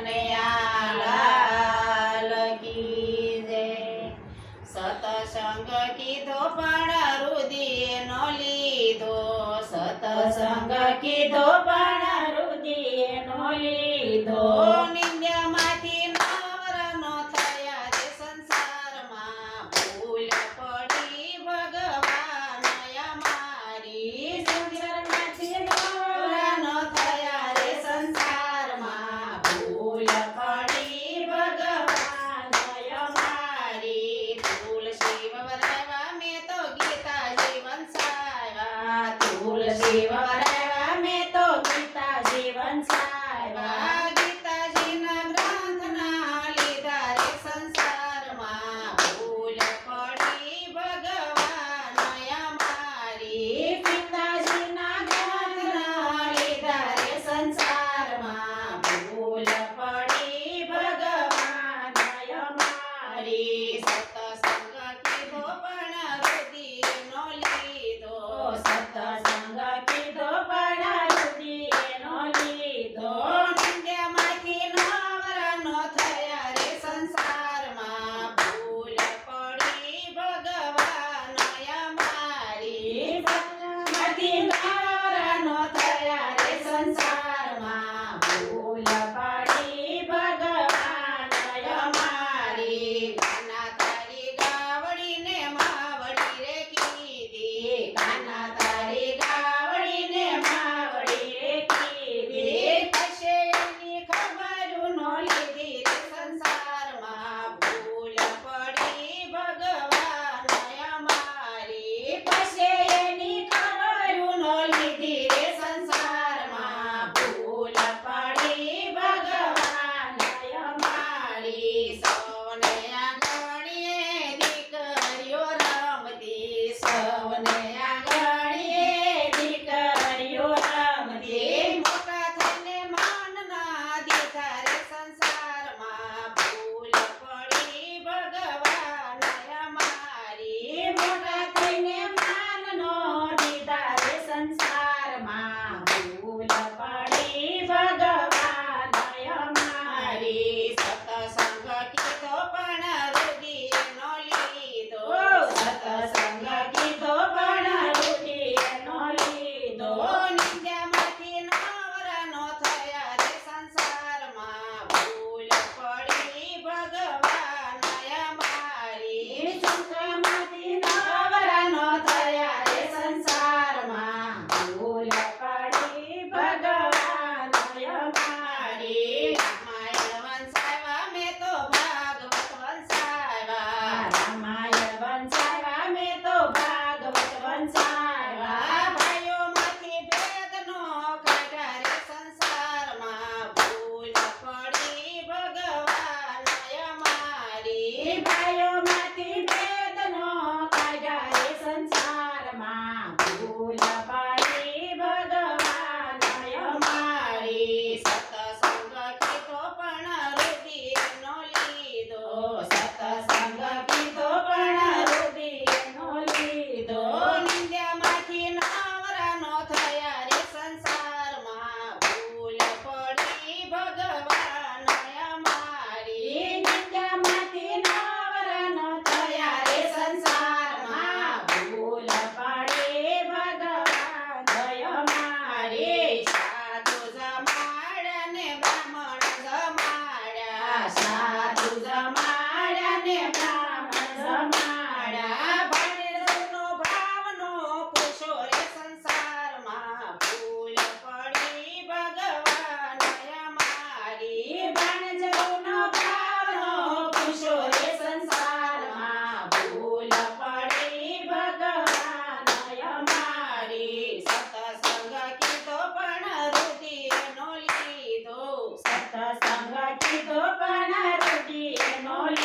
કનૈયાલાલ કી જય સતસંગ કીધો પણ રુદિએ ન લીધો સતસંગ કીધો પણ Shiva Hare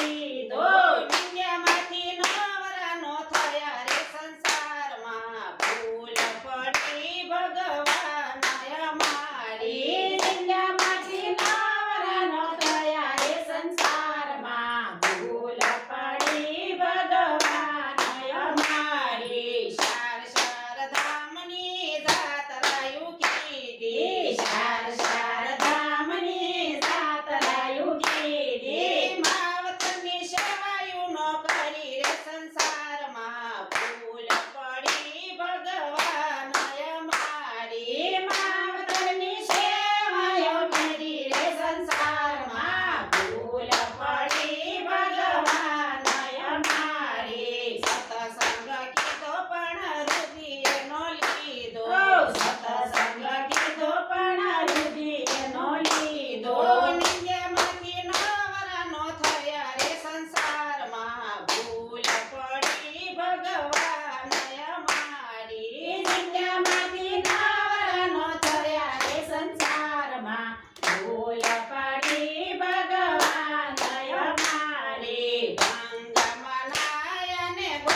Yay!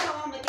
tamam da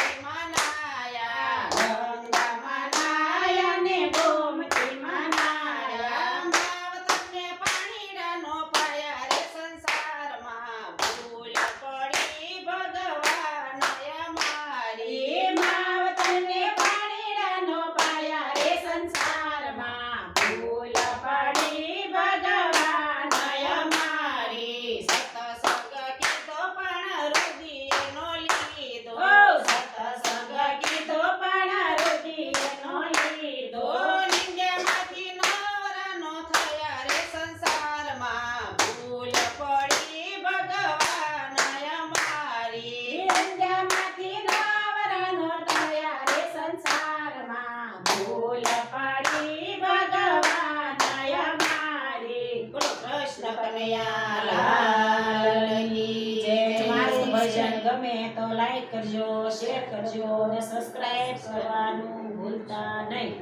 Kanaiya લાલની જય મારું ભજન ગમે તો લાઈક કરજો શેર કરજો અને સબસ્ક્રાઇબ કરવાનું ભૂલતા નહીં.